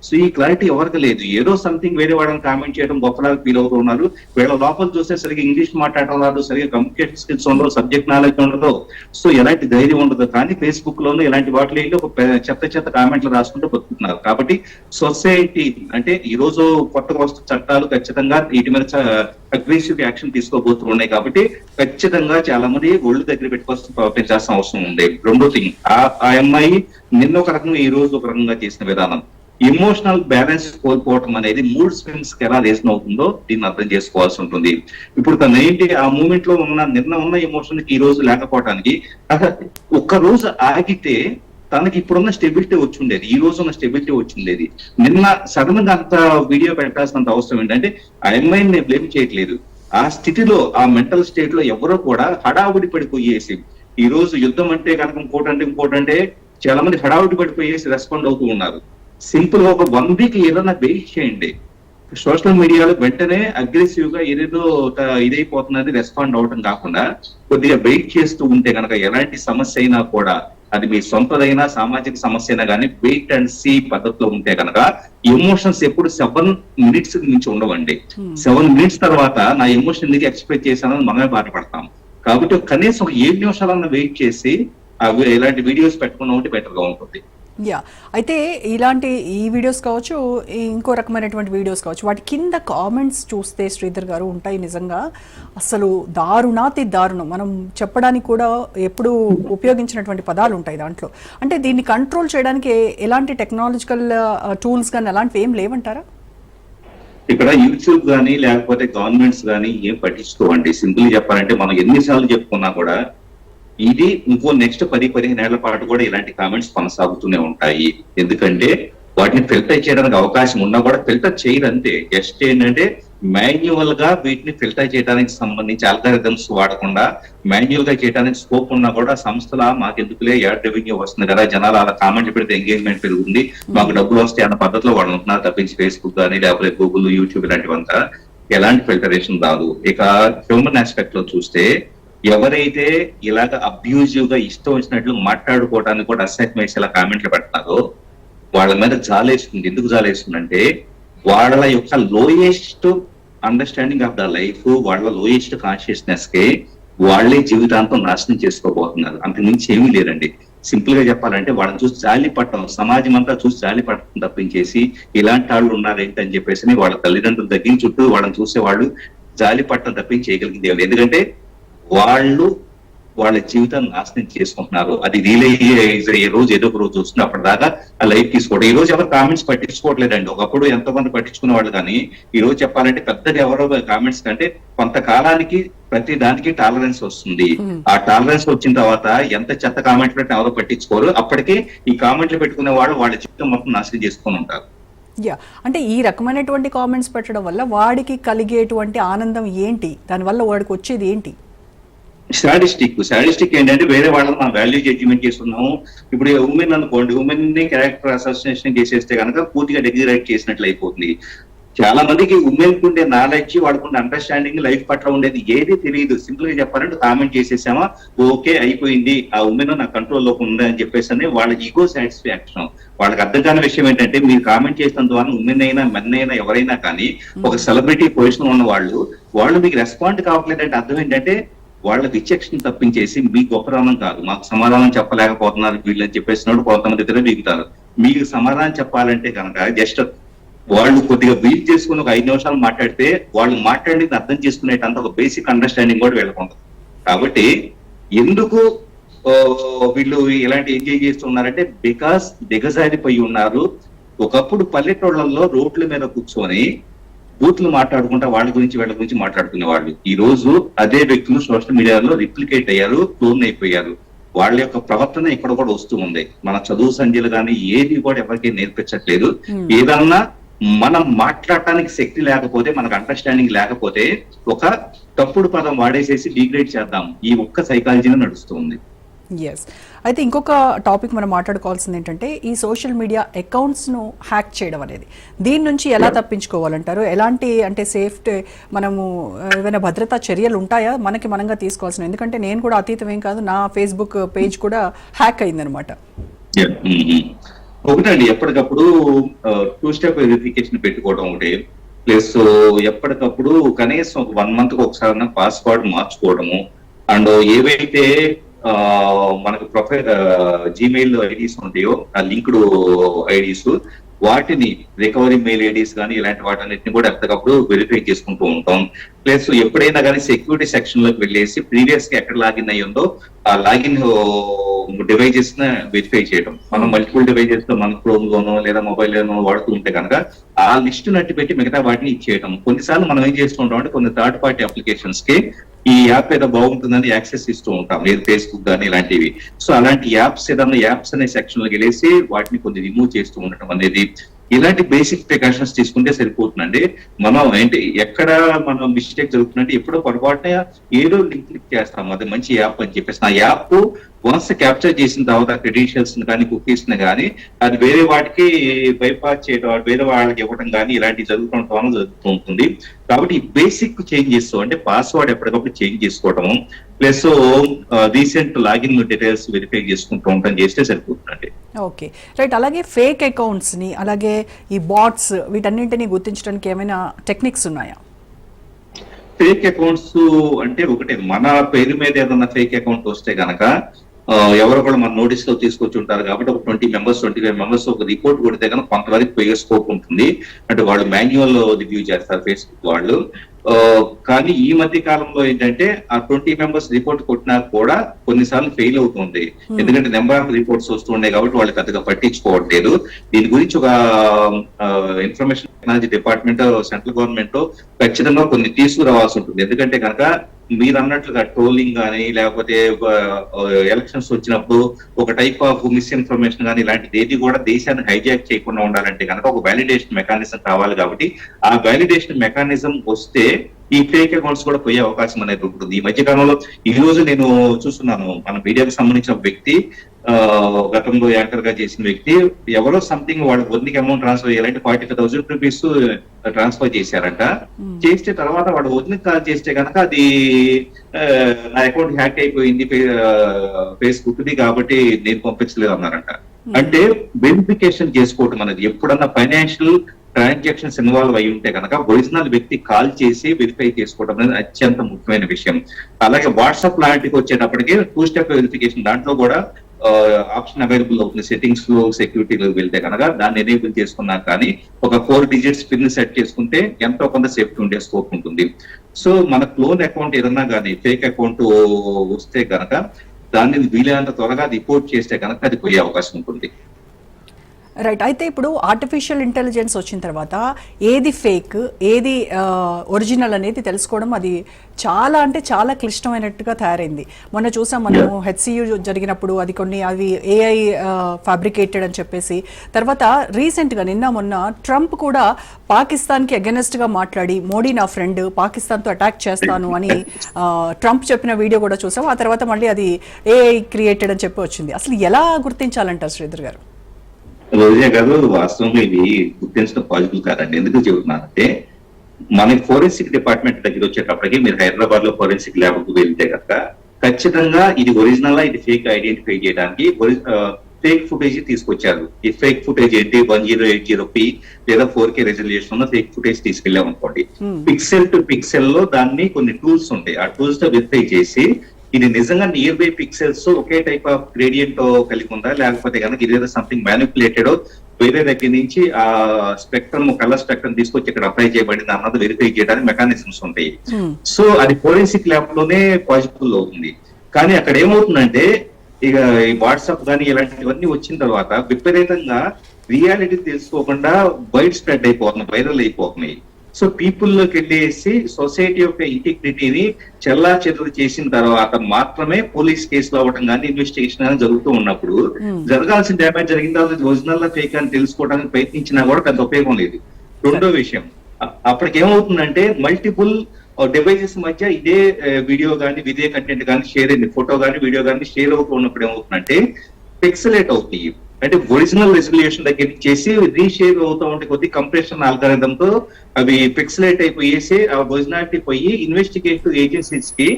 సో ఈ క్లారిటీ ఎవరికి లేదు. ఏదో సంథింగ్ వేరే వాళ్ళని కామెంట్ చేయడం గొప్పలాగా ఫీల్ అవుతూ ఉన్నారు. వీళ్ళ లోపల చూస్తే సరిగ్గా ఇంగ్లీష్ మాట్లాడడం రాదు సరిగ్గా కమ్యూనికేషన్ స్కిల్స్ ఉండదు సబ్జెక్ట్ నాలెడ్జ్ ఉండదు. సో ఎలాంటి ధైర్యం ఉండదు. కానీ ఫేస్బుక్ లోనూ ఇలాంటి వాటిలో వెళ్ళి ఒక చెత్త చెత్త కామెంట్లు రాసుకుంటూ బతుకుతున్నారు. కాబట్టి సొసైటీ అంటే ఈ రోజు కొత్తగా వస్తున్న చట్టాలు ఖచ్చితంగా వీటి మీద అగ్రెసివ్ యాక్షన్ తీసుకోబోతూ ఉన్నాయి కాబట్టి ఖచ్చితంగా చాలా మంది ఒళ్ళు దగ్గర పెట్టుకోవాల్సిన పెంచాల్సిన అవసరం ఉంది. రెండో థింగ్ ఆ ఆ అమ్మాయి నిన్న ఒక రకంగా ఈ రోజు ఒక రకంగా చేసిన విధానం. ఎమోషనల్ బ్యాలెన్స్ కోల్పోవటం అనేది మూడ్ స్వింగ్స్కి ఎలా రీజన్ అవుతుందో దీన్ని అర్థం చేసుకోవాల్సి ఉంటుంది. ఇప్పుడు తను ఏంటి ఆ మూమెంట్లో ఉన్న నిన్న ఉన్న ఎమోషన్కి ఈ రోజు లేకపోవటానికి ఒక్క రోజు ఆగితే తనకి ఇప్పుడున్న స్టెబిలిటీ వచ్చి ఉండేది ఈ రోజు ఉన్న స్టెబిలిటీ వచ్చి ఉండేది నిన్న సడన్గా అంత వీడియో పెట్టాల్సినంత అవసరం ఏంటంటే ఆ అమ్మాయిని నేను బ్లేమ్ చేయట్లేదు. ఆ స్థితిలో ఆ మెంటల్ స్టేట్లో ఎవరో కూడా హడావుడి పడిపోయేసి ఈ రోజు యుద్ధం అంటే కనుక ఇంకోటి అంటే ఇంకోటి అంటే చాలా మంది హడావుడి పడిపోయేసి రెస్పాండ్ అవుతూ ఉన్నారు. సింపుల్గా ఒక వన్ వీక్ ఏదైనా వెయిట్ చేయండి. సోషల్ మీడియాలో వెంటనే అగ్రెసివ్గా ఏదేదో ఒక ఇదైపోతున్నది రెస్పాండ్ అవటం కాకుండా కొద్దిగా వెయిట్ చేస్తూ ఉంటే కనుక ఎలాంటి సమస్య అయినా కూడా అది మీ సొంతదైనా సామాజిక సమస్య అయినా కానీ వెయిట్ అండ్ సీ పద్ధతిలో ఉంటే కనుక ఎమోషన్స్ ఎప్పుడు సెవెన్ మినిట్స్ నుంచి ఉండవండి. సెవెన్ మినిట్స్ తర్వాత నా ఎమోషన్ ఎందుకు ఎక్స్ప్రెస్ చేశానని మనమే బాధపడతాం. కాబట్టి కనీసం ఒక ఏడు నిమిషాలన్నా వెయిట్ చేసి అవి ఇలాంటి వీడియోస్ పెట్టుకున్న ఒకటి బెటర్గా ఉంటుంది. యా అయితే ఇలాంటి ఈ వీడియోస్ కావచ్చు ఈ ఇంకో రకమైనటువంటి వీడియోస్ కావచ్చు వాటి కింద కామెంట్స్ చూస్తే శ్రీధర్ గారు ఉంటాయి నిజంగా. అసలు దారుణాతి దారుణం. మనం చెప్పడానికి కూడా ఎప్పుడు ఉపయోగించినటువంటి పదాలు ఉంటాయి దాంట్లో. అంటే దీన్ని కంట్రోల్ చేయడానికి ఎలాంటి టెక్నాలజికల్ టూల్స్ కానీ అలాంటివి ఏం లేవంటారా? ఇక్కడ యూట్యూబ్ కానీ లేకపోతే గవర్నమెంట్స్ కానీ ఏం పట్టించుకోవండి. సింపుల్ చెప్పాలంటే మనం ఎన్నిసార్లు చెప్పుకున్నా కూడా ఇది ఇంకో నెక్స్ట్ పది పదిహేను ఏళ్ళ పాటు కూడా ఇలాంటి కామెంట్స్ కొనసాగుతూనే ఉంటాయి. ఎందుకంటే వాటిని ఫిల్టర్ చేయడానికి అవకాశం ఉన్నా కూడా ఫిల్టర్ చేయరు జస్ట్ ఏంటంటే మాన్యువల్గా వీటిని ఫిల్టర్ చేయడానికి సంబంధించి అల్గారిథమ్స్ వాడకుండా మాన్యువల్గా చేయడానికి స్కోప్ ఉన్నా కూడా సంస్థల మాకు ఎందుకులే యాడ్ రెవెన్యూ వస్తుంది కదా జనాలు అలా కామెంట్ పెడితే ఎంగేజ్మెంట్ పెరుగుతుంది. మాకు డబ్బులు వస్తాయి అన్న పద్ధతిలో వాళ్ళు ఉంటున్నారు తప్పించి ఫేస్బుక్ కానీ లేకపోతే గూగుల్ యూట్యూబ్ ఇలాంటివంతా. ఎలాంటి ఫిల్టరేషన్ రాదు. ఇక హ్యూమన్ ఆస్పెక్ట్లో చూస్తే ఎవరైతే ఇలాగ అబ్యూజివ్గా ఇష్టం వచ్చినట్లు మాట్లాడుకోవడానికి కూడా అసహ్యం వేసి ఇలా కామెంట్లు పెడతారో వాళ్ళ మీద జాలేస్తుంది. ఎందుకు జాలేస్తుందంటే వాళ్ళ యొక్క lowest understanding of the life వాళ్ళ లోయెస్ట్ కాన్షియస్నెస్కి వాళ్ళే జీవితాంతం నాశనం చేసుకోబోతున్నారు. అంతకుమించి ఏమీ లేరండి సింపుల్గా చెప్పాలంటే వాళ్ళని చూసి జాలి పట్టడం సమాజం అంతా చూసి జాలి పట్టడం తప్పించేసి ఇలాంటి వాళ్ళు ఉన్నారేంటి అని చెప్పేసి వాళ్ళ తల్లిదండ్రులు తగ్గించి చుట్టూ వాళ్ళని చూసే వాళ్ళు జాలి పట్టడం తప్పించి చేయగలిగింది ఎందుకంటే వాళ్ళు వాళ్ళ జీవితాన్ని నాశనం చేసుకుంటున్నారు. అది రియలైజ్ అయ్యే రోజు ఏదో ఒక రోజు వస్తుంది. అప్పటిదాకా ఆ లైఫ్ తీసుకోవడం. ఈ రోజు ఎవరు కామెంట్స్ పట్టించుకోవట్లేదండి. ఒకప్పుడు ఎంతో మంది పట్టించుకునే వాళ్ళు కానీ ఈ రోజు చెప్పాలంటే పెద్దగా ఎవరో కామెంట్స్ కంటే కొంతకాలానికి ప్రతి దానికి టాలరెన్స్ వస్తుంది. ఆ టాలరెన్స్ వచ్చిన తర్వాత ఎంత చెత్త కామెంట్లు పెట్టినా ఎవరో పట్టించుకోరు. అప్పటికే ఈ కామెంట్లు పెట్టుకునే వాళ్ళు వాళ్ళ జీవితం మొత్తం నాశనం చేసుకొని ఉంటారు. యా. అంటే ఈ రకమైనటువంటి కామెంట్స్ పెట్టడం వల్ల వాడికి కలిగేటువంటి ఆనందం ఏంటి? దానివల్ల వాడికి వచ్చేది ఏంటి? సాడిస్టిక్ సాడిస్టిక్ ఏంటంటే వేరే వాళ్ళని మనం వాల్యూ జడ్జిమెంట్ చేస్తున్నాము. ఇప్పుడు ఉమెన్ అనుకోండి ఉమెన్ని క్యారెక్టర్ అసోసియేషన్ చేసేస్తే కనుక పూర్తిగా డెగ్జిరేట్ చేసినట్లు అయిపోతుంది. చాలా మందికి ఉమెన్కు ఉండే నాలెడ్జ్ వాళ్ళకుండే అండర్స్టాండింగ్ లైఫ్ పట్ల ఉండేది ఏది తెలియదు. సింపుల్గా చెప్పాలంటే కామెంట్ చేసేసామా? ఓకే అయిపోయింది. ఆ ఉమెన్ నా కంట్రోల్లోకి ఉంది అని చెప్పేసి అని వాళ్ళ ఈగో సాటిస్ఫాక్షన్ వాళ్ళకి అర్థం కాని విషయం ఏంటంటే మీరు కామెంట్ చేసినంత ద్వారా ఉమెన్ అయినా మెన్ అయినా ఎవరైనా కానీ ఒక సెలబ్రిటీ పొజిషన్ ఉన్న వాళ్ళు వాళ్ళు మీకు రెస్పాండ్ కావట్లేదంటే అర్థం ఏంటంటే వాళ్ళ విచక్షణ తప్పించేసి మీ గొప్పతనం కాదు. మాకు సమాధానం చెప్పలేకపోతున్నారు వీళ్ళని అని చెప్పేసినప్పుడు కొంతమంది ఇతర దిగుతారు. మీకు సమాధానం చెప్పాలంటే కనుక జస్ట్ వాళ్ళు కొద్దిగా వీల్ చేసుకుని ఒక ఐదు నిమిషాలు మాట్లాడితే వాళ్ళు మాట్లాడేది అర్థం చేసుకునేటంత ఒక బేసిక్ అండర్స్టాండింగ్ కూడా వెళ్ళకుండా కాబట్టి ఎందుకు వీళ్ళు ఇలాంటి ఎంజాయ్ చేస్తున్నారంటే బికాస్ దిగజారిపోయి ఉన్నారు. ఒకప్పుడు పల్లెటూళ్ళల్లో రోడ్ల మీద కూర్చొని బూత్లు మాట్లాడుకుంటా వాళ్ళ గురించి వీళ్ళ గురించి మాట్లాడుకునే వాళ్ళు. ఈ రోజు అదే వ్యక్తులు సోషల్ మీడియాలో రిప్లికేట్ అయ్యారు క్లోన్ అయిపోయారు. వాళ్ళ యొక్క ప్రవర్తన ఇక్కడ కూడా వస్తూ ఉంది. మన చదువు సంధ్యలు కానీ ఏది కూడా ఎవరికి నేర్పించట్లేదు. Hmm. ఏదన్నా మనం మాట్లాడటానికి శక్తి లేకపోతే మనకు అండర్స్టాండింగ్ లేకపోతే ఒక తప్పుడు పదం వాడేసేసి డిగ్రేడ్ చేద్దాం. ఈ ఒక్క సైకాలజీని నడుస్తుంది. ఎస్ అయితే ఇంకొక టాపిక్ మనం మాట్లాడుకోవాల్సింది ఏంటంటే ఈ సోషల్ మీడియా అకౌంట్స్ను హ్యాక్ చేయడం అనేది. దీని నుంచి ఎలా తప్పించుకోవాలంటారు? ఎలాంటి అంటే సేఫ్టీ మనము ఏమైనా భద్రతా చర్యలు ఉంటాయా? మనకి మనంగా తీసుకోవాల్సిన ఎందుకంటే నేను కూడా అతీతం ఏం కాదు నా ఫేస్బుక్ పేజ్ కూడా హ్యాక్ అయిందనమాట. Mhm. ఒకటండి ఎప్పటికప్పుడు టూ స్టెప్ వెరిఫికేషన్ పెట్టుకోవడం ఒకటి. ప్లస్ ఎప్పటికప్పుడు కనీసం ఒక వన్ మంత్ ఒకసారి పాస్వర్డ్ మార్చుకోవడము. అండ్ ఏవైతే మనకు ప్రొఫైల్ జీమెయిల్ ఐడీస్ ఉంటాయో ఆ లింక్డ్ ఐడీస్ వాటిని రికవరీ మెయిల్ ఐడీస్ కానీ ఇలాంటి వాటన్నిటిని కూడా ఎప్పటికప్పుడు వెరిఫై చేసుకుంటూ ఉంటాం. ప్లస్ ఎప్పుడైనా కానీ సెక్యూరిటీ సెక్షన్లోకి వెళ్ళేసి ప్రీవియస్గా ఎక్కడ లాగిన్ అయ్యి ఉందో ఆ లాగిన్ డివైజెస్ని వెరిఫై చేయడం మనం మల్టిపుల్ డివైజెస్లో మన క్రోమ్ లోనో లేదా మొబైల్ లోనో వాడుతూ ఉంటే కనుక ఆ లిస్ట్ నట్టు పెట్టి మిగతా వాటిని ఇచ్చేయడం కొన్నిసార్లు మనం ఏం చేస్తుంటాం అంటే కొన్ని థర్డ్ పార్టీ అప్లికేషన్స్కి ఈ యాప్ ఏదో బాగుంటుందని యాక్సెస్ ఇస్తూ ఉంటాం. లేదు ఫేస్బుక్ కానీ ఇలాంటివి. సో అలాంటి యాప్స్ ఏదన్నా యాప్స్ అనే సెక్షన్లోకి వెళ్ళేసి వాటిని కొంచెం రిమూవ్ చేస్తూ ఉండటం అనేది ఇలాంటి బేసిక్ ప్రికాషన్స్ తీసుకుంటే సరిపోతుందండి. మనం ఏంటి ఎక్కడ మనం మిస్టేక్ జరుగుతుందంటే ఎప్పుడో పొరపాటున ఏదో లింక్ క్లిక్ చేస్తాం. అది మంచి యాప్ అని చెప్పేసి. ఆ యాప్ వన్స్ క్యాప్చర్ చేసిన తర్వాత క్రెడెన్షియల్స్ కానీ కుకీస్ కానీ అది వేరే వాటికి బైపాస్ చేయడం వేరే వాళ్ళకి ఇవ్వడం కానీ ఇలాంటివి జరుగుతుండటం జరుగుతూ ఉంటుంది. కాబట్టి బేసిక్ చేంజెస్ అంటే పాస్వర్డ్ ఎప్పటికప్పుడు చేంజ్ చేసుకోవడం plus recent login details verify చేసుకుంటూ ఉండటం చేస్తే సరిపోతుందండి. ఓకే రైట్ అలాగే ఫేక్ అకౌంట్స్ని అలాగే ఈ బాట్స్ వీటన్నింటినీ గుర్తించడానికి ఏమైనా టెక్నిక్స్ ఉన్నాయా? ఫేక్ అకౌంట్స్ అంటే ఒకటే మన పేరు మీద ఏదన్నా ఫేక్ అకౌంట్ వస్తే గనక ఆ, ఎవరు కూడా మన నోటీస్లో తీసుకొచ్చి ఉంటారు కాబట్టి ఒక twenty members twenty five members ఒక రిపోర్ట్ కొడితే కనుక కొంతవరకు పోయే స్కోప్ ఉంటుంది. అంటే వాళ్ళు మాన్యువల్ రివ్యూ చేస్తారు ఫేస్బుక్ వాళ్ళు. కానీ ఈ మధ్య కాలంలో ఏంటంటే ఆ ట్వంటీ మెంబర్స్ రిపోర్ట్ కొట్టినా కూడా కొన్నిసార్లు ఫెయిల్ అవుతుంది. ఎందుకంటే నెంబర్ ఆఫ్ రిపోర్ట్స్ వస్తుండే కాబట్టి వాళ్ళు పెద్దగా పట్టించుకోవట్లేదు. దీని గురించి ఒక information technology department central government ఖచ్చితంగా కొన్ని తీసుకురావాల్సి ఉంటుంది. ఎందుకంటే కనుక మీరు అన్నట్లుగా ట్రోలింగ్ కానీ లేకపోతే ఎలక్షన్స్ వచ్చినప్పుడు ఒక టైప్ ఆఫ్ మిస్ఇన్ఫర్మేషన్ కానీ ఇలాంటిది ఏది కూడా దేశాన్ని హైజాక్ చేయకుండా ఉండాలంటే కనుక ఒక వ్యాలిడేషన్ మెకానిజం కావాలి కాబట్టి ఆ వ్యాలిడేషన్ మెకానిజం వస్తే ఈ ఫేక్ అకౌంట్స్ కూడా పోయే అవకాశం అనేది ఉంటుంది. ఈ మధ్య కాలంలో ఈ రోజు నేను చూస్తున్నాను మన మీడియాకు సంబంధించిన వ్యక్తి ఆ, గతంలో యాంకర్గా చేసిన వ్యక్తి ఎవరో సంథింగ్ వాడు వదిలికి అమౌంట్ ట్రాన్స్ఫర్ చేయాలంటే forty five thousand rupees transfer చేశారంట. చేస్తే తర్వాత వాడు వదిలికి కాల్ చేస్తే కనుక అది నా అకౌంట్ హ్యాక్ అయిపోయింది ఫేస్బుక్ ది కాబట్టి నేను పంపించలేదు అన్నారంట అంటే వెరిఫికేషన్ చేసుకోవటం అనేది ఎప్పుడన్నా ఫైనాన్షియల్ ట్రాన్సాక్షన్స్ ఇన్వాల్వ్ అయి ఉంటే కనుక ఒరిజినల్ వ్యక్తి కాల్ చేసి వెరిఫై చేసుకోవడం అనేది అత్యంత ముఖ్యమైన విషయం. అలాగే వాట్సాప్ లాంటికి వచ్చేటప్పటికి టూ స్టెప్ వెరిఫికేషన్ దాంట్లో కూడా ఆప్షన్ అవైలబుల్ అవుతుంది. సెట్టింగ్స్లో సెక్యూరిటీలో వెళ్తే కనుక దాన్ని ఎనేబుల్ చేసుకున్నా కానీ ఒక ఫోర్ డిజిట్స్ పిన్ సెట్ చేసుకుంటే ఎంతో కొంత సేఫ్టీ ఉండే స్కోప్ ఉంటుంది. సో మన క్లోన్ అకౌంట్ ఏదన్నా కానీ ఫేక్ అకౌంట్ వస్తే కనుక దాన్ని వీలైనంత త్వరగా రిపోర్ట్ చేస్తే కనుక అది పోయే అవకాశం ఉంటుంది. రైట్ అయితే ఇప్పుడు ఆర్టిఫిషియల్ ఇంటెలిజెన్స్ వచ్చిన తర్వాత ఏది ఫేక్ ఏది ఒరిజినల్ అనేది తెలుసుకోవడం అది చాలా అంటే చాలా క్లిష్టమైనట్టుగా తయారైంది. మొన్న చూసాం మనం హెచ్సియు జరిగినప్పుడు అది కొన్ని అవి ఏఐ ఫ్యాబ్రికేటెడ్ అని చెప్పేసి. తర్వాత రీసెంట్గా నిన్న మొన్న ట్రంప్ కూడా పాకిస్తాన్కి అగెనెస్ట్గా మాట్లాడి మోడీ నా ఫ్రెండ్ పాకిస్తాన్తో అటాక్ చేస్తాను అని ట్రంప్ చెప్పిన వీడియో కూడా చూసాం. ఆ తర్వాత మళ్ళీ అది ఏఐ క్రియేటెడ్ అని చెప్పి వచ్చింది. అసలు ఎలా గుర్తించాలంటారు శ్రీధర్ గారు? రోజే కాదు వాస్తవంగా ఇది గుర్తించడం పాజిబుల్ కాదండి. ఎందుకు చెబుతున్నానంటే మన ఫోరెన్సిక్ డిపార్ట్మెంట్ దగ్గర వచ్చేటప్పటికి మీరు హైదరాబాద్లో ఫోరెన్సిక్ ల్యాబ్కు వెళ్తే కనుక ఖచ్చితంగా ఇది ఒరిజినల్ ఇది ఫేక్ ఐడెంటిఫై చేయడానికి ఫేక్ ఫుటేజ్ తీసుకొచ్చారు. ఈ ఫేక్ ఫుటేజ్ ఏంటి? One zero eight zero P లేదా ఫోర్ కే రెజల్యూషన్ ఉన్న ఫేక్ ఫుటేజ్ తీసుకెళ్ళాం అనుకోండి. పిక్సెల్ టు పిక్సెల్లో దాన్ని కొన్ని టూల్స్ ఉంటాయి. ఆ టూల్స్తో వెరిఫై చేసి ఇది నిజంగా నియర్ బై పిక్సెల్స్ ఒకే టైప్ ఆఫ్ గ్రేడియంట్ కలిగి ఉందా? లేకపోతే కనుక ఇదేదో సంథింగ్ మ్యానిపులేటెడ్ వేరే దగ్గర నుంచి ఆ స్పెక్ట్రమ్ కలర్ స్పెక్ట్రమ్ తీసుకొచ్చి ఇక్కడ అప్లై చేయబడింది అన్నది వెరిఫై చేయడానికి మెకానిజమ్స్ ఉంటాయి. Hmm. సో అది ఫోరెన్సిక్ ల్యాబ్లోనే పాజిబుల్ అవుతుంది. కానీ అక్కడ ఏమవుతుందంటే ఇక ఈ వాట్సాప్ కానీ ఇలాంటివన్నీ వచ్చిన తర్వాత విపరీతంగా రియాలిటీ తెలుసుకోకుండా వైడ్ స్ప్రెడ్ అయిపోతున్నాయి వైరల్ అయిపోతున్నాయి. సో పీపుల్లోకి వెళ్ళేసి సొసైటీ యొక్క ఇంటిగ్రిటీని చెల్లా చెదురు చేసిన తర్వాత మాత్రమే పోలీస్ కేసులు అవ్వటం కానీ ఇన్వెస్టిగేషన్ కానీ జరుగుతూ ఉన్నప్పుడు Hmm. జరగాల్సిన డ్యామేజ్ జరిగిన తర్వాత ఒరిజినల్ ఫేక్ అని తెలుసుకోవడానికి ప్రయత్నించినా కూడా పెద్ద ఉపయోగం లేదు. రెండో విషయం అప్పటికి ఏమవుతుందంటే మల్టిపుల్ డివైసెస్ మధ్య ఇదే వీడియో కానీ ఇదే కంటెంట్ కానీ షేర్ అయింది. ఫోటో కానీ వీడియో కానీ షేర్ అవుతూ ఉన్నప్పుడు ఏమవుతుందంటే పిక్సలేట్ అవుతాయి అంటే ఒరిజినల్ రెజల్యూషన్ దగ్గర చేసి రీషేర్ అవుతూ ఉంటే కొద్ది కంప్రెషన్ ఆల్గారిథం తో అవి పిక్సలేట్ అయిపోయేసి ఆ ఒరిజినాలిటీ పోయి ఇన్వెస్టిగేటివ్ ఏజెన్సీస్కి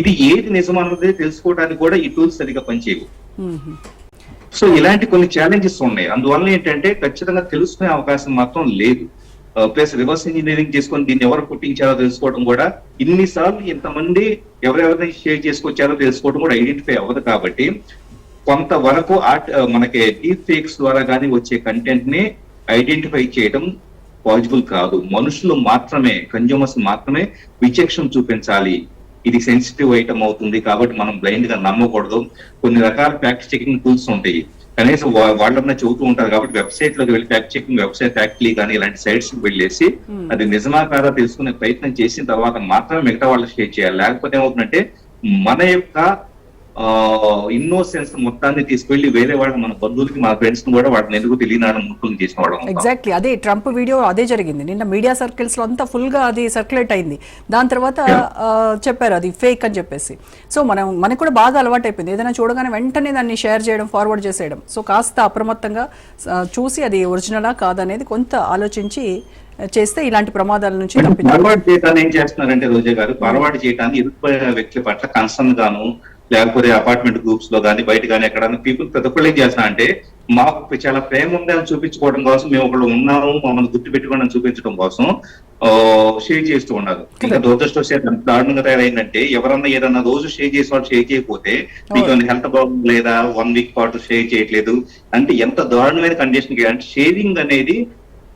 ఇది ఏది నిజమన్నది తెలుసుకోవడానికి కూడా ఈ టూల్స్ సరిగా పనిచేయవు. సో ఇలాంటి కొన్ని ఛాలెంజెస్ ఉన్నాయి. అందువల్ల ఏంటంటే ఖచ్చితంగా తెలుసుకునే అవకాశం మాత్రం లేదు. ప్లస్ రివర్స్ ఇంజనీరింగ్ చేసుకొని దీన్ని ఎవరు పుట్టించారో తెలుసుకోవడం కూడా ఇన్నిసార్లు ఇంతమంది ఎవరెవరిని షేర్ చేసుకొచ్చారో తెలుసుకోవడం కూడా ఐడెంటిఫై అవ్వదు కాబట్టి కొంతవరకు ఆర్ట్ మనకి డీప్ ఫేక్స్ ద్వారా కానీ వచ్చే కంటెంట్ని ఐడెంటిఫై చేయడం పాసిబుల్ కాదు. మనుషులు మాత్రమే కన్జ్యూమర్స్ మాత్రమే విచక్షణ చూపించాలి. ఇది సెన్సిటివ్ ఐటమ్ అవుతుంది కాబట్టి మనం బ్లైండ్గా నమ్మకూడదు. కొన్ని రకాల ఫ్యాక్ట్ చెకింగ్ టూల్స్ ఉంటాయి. కనీసం వాళ్ళన్నా చెబుతూ ఉంటారు కాబట్టి వెబ్సైట్లోకి వెళ్ళి ఫ్యాక్ట్ చెకింగ్ వెబ్సైట్ ఫ్యాక్ట్లీ కానీ ఇలాంటి సైట్స్కి వెళ్ళేసి. అది నిజమా కాదా తెలుసుకునే ప్రయత్నం చేసిన తర్వాత మాత్రమే మిగతా వాళ్ళు షేర్ చేయాలి. లేకపోతే ఏమవుతుందంటే మన యొక్క ఇన్నోసెన్స్ మొత్తాన్ని తీసుకెళ్ళి వేరే వాళ్ళ మన బంధువులకి మన ఫ్రెండ్స్ కూడా వాళ్ళని ఎందుకు తెలియని ముక్కులు చేసిన వాడు. ఎగ్జాక్ట్లీ అదే ట్రంప్ వీడియో అదే జరిగింది. నిన్న మీడియా సర్కిల్స్లో అంతా ఫుల్గా అది సర్క్యులేట్ అయింది. దాని తర్వాత చెప్పారు అది ఫేక్ అని చెప్పేసి. సో మనం మనకు కూడా బాగా అలవాటు అయిపోయింది ఏదైనా చూడగానే వెంటనే దాన్ని షేర్ చేయడం ఫార్వర్డ్ చేసేయడం. సో కాస్త అప్రమత్తంగా చూసి అది ఒరిజినలా కాదనేది కొంత ఆలోచించి చేస్తే ఇలాంటి ప్రమాదాల నుంచి ఫార్వర్డ్ చేయడానికి ఏం చేస్తున్నారంటే రోజా గారు ఫార్వర్డ్ చేయడానికి ఎదుటి వ్యక్తుల పట్ల కన్సర్న్ గాను లేకపోతే అపార్ట్మెంట్ గ్రూప్స్లో కానీ బయట కానీ ఎక్కడ పీపుల్ ప్రతి ఒక్కళ్ళు ఏం చేస్తున్నా అంటే మాకు చాలా ప్రేమ ఉంది అని చూపించుకోవడం కోసం మేము ఒకళ్ళు ఉన్నాము మమ్మల్ని గుర్తు పెట్టుకోవడం చూపించడం కోసం షేర్ చేస్తూ ఉన్నారు. ఇంకా దురదృష్టవశాత్తు ఎంత దారుణంగా తయారైందంటే ఎవరన్నా ఏదన్నా రోజు షేర్ చేసిన వాళ్ళు షేర్ చేయకపోతే మీకు హెల్త్ బాగుంది లేదా వన్ వీక్ పాటు షేర్ చేయట్లేదు అంటే ఎంత దారుణమైన కండిషన్ అంటే షేరింగ్ అనేది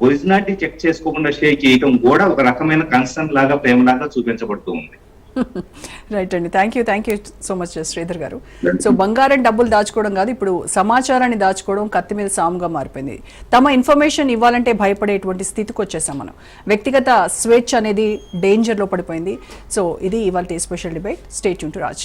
ఒరిజినాలిటీ చెక్ చేసుకోకుండా షేర్ చేయటం కూడా ఒక రకమైన కన్సర్న్ లాగా ప్రేమ లాగా చూపించబడుతూ ఉంది. రైట్ అండి thank you thank you so much Sridhar గారు. సో బంగారం డబ్బులు దాచుకోవడం కాదు ఇప్పుడు సమాచారాన్ని దాచుకోవడం కత్తి మీద సాముగా మారిపోయింది. తమ ఇన్ఫర్మేషన్ ఇవ్వాలంటే భయపడేటువంటి స్థితికి వచ్చేసాం మనం. వ్యక్తిగత స్వేచ్ఛ అనేది డేంజర్లో పడిపోయింది. సో ఇది ఇవాళ special debate. State to Raj